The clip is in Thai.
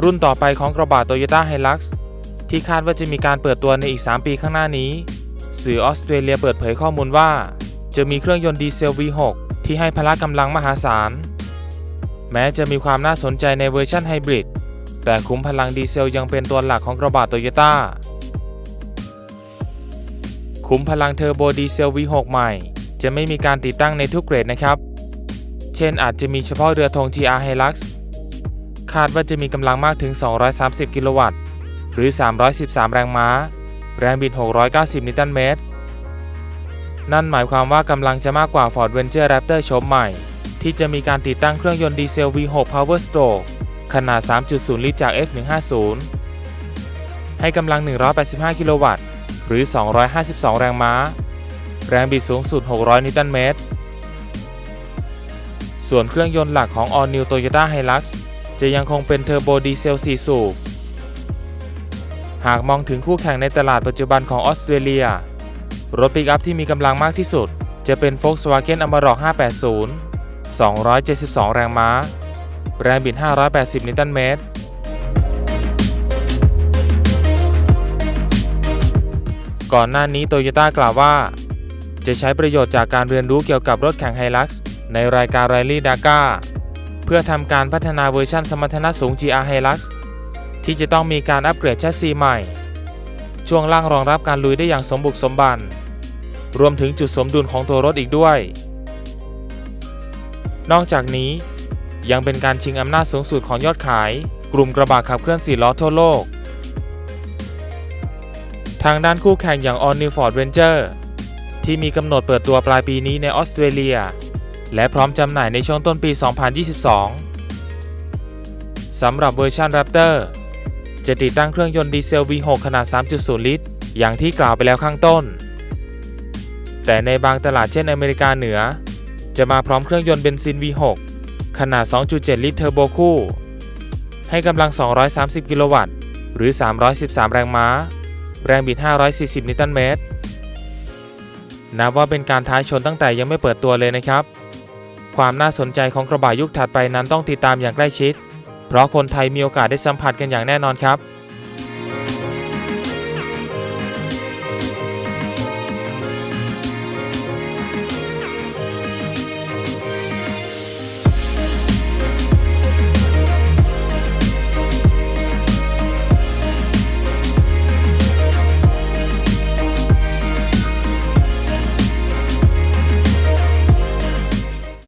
รุ่นต่อไปของกระบะ Toyota Hilux ที่คาดว่าจะมีการเปิดตัวในอีก 3 ปีข้างหน้านี้ สื่อออสเตรเลียเปิดเผยข้อมูลว่า จะมีเครื่องยนต์ดีเซล V6 ที่ให้พละกำลังมหาศาล แม้จะมีความน่าสนใจในเวอร์ชันไฮบริดแต่คุ้มพลังดีเซลยังเป็นตัวหลักของกระบะโตโยต้าคุ้มพลังเทอร์โบดีเซล V6 ใหม่ จะไม่มีการติดตั้งในทุกเกรดนะครับ เช่นอาจจะมีเฉพาะเรือธง GR Hilux คาดว่าจะมีกำลังมากถึง 230 กิโลวัตต์ หรือ 313 แรงม้า แรงบิด 690 นิวตันเมตร นั่นหมายความว่ากำลังจะมากกว่า Ford Ranger Raptor โฉมใหม่ ที่จะมีการติดตั้งเครื่องยนต์ดีเซล V6 Power Stroke ขนาด 3.0 ลิตรจาก F150 ให้กำลัง 185 กิโลวัตต์ หรือ 252 แรงม้า แรงบิดสูงสุด 600 นิวตันเมตร ส่วนเครื่องยนต์หลักของ All New Toyota Hilux จะยังคงเป็นเทอร์โบดีเซล 4 สูบ หากมองถึงคู่แข่งในตลาดปัจจุบันของออสเตรเลีย รถปิกอัพที่มีกำลังมากที่สุด จะเป็น Volkswagen Amarok 580 272 แรงม้า แรงบิด 580 นิวตันเมตร ก่อนหน้านี้โตโยต้ากล่าวว่า จะใช้ประโยชน์จากการเรียนรู้เกี่ยวกับรถแข่งไฮลักซ์ในรายการ Rally Dakar เพื่อทำการพัฒนาเวอร์ชันสมรรถนะสูง GR Hilux ที่จะต้องมีการอัปเกรดแชสซีใหม่ ช่วงล่างรองรับการลุยได้อย่างสมบุกสมบัน รวมถึงจุดสมดุลของตัวรถอีกด้วย นอกจากนี้ยังเป็นการชิงอำนาจสูงสุดของยอดขาย กลุ่มกระบะขับเคลื่อน4ล้อทั่วโลก ทางด้านคู่แข่งอย่าง All New Ford Ranger ที่มีกำหนดเปิดตัวปลายปีนี้ในออสเตรเลีย และพร้อมจำหน่ายในช่วงต้นปี 2022 สำหรับเวอร์ชัน Raptor จะติดตั้งเครื่องยนต์ดีเซล V6 ขนาด 3.0 ลิตร อย่างที่กล่าวไปแล้วข้างต้น แต่ในบางตลาดเช่นอเมริกาเหนือ จะมาพร้อมเครื่องยนต์เบนซิน V6 ขนาด 2.7 ลิตรเทอร์โบคู่ ให้กำลัง 230 กิโลวัตต์ หรือ 313 แรงม้า แรงบิด 540 นิวตันเมตร นับว่าเป็นการท้าชนตั้งแต่ยังไม่เปิดตัวเลยนะครับ ความน่าสนใจของกระบะยุคถัดไปนั้นต้องติดตามอย่างใกล้ชิด เพราะคนไทยมีโอกาสได้สัมผัสกันอย่างแน่นอนครับ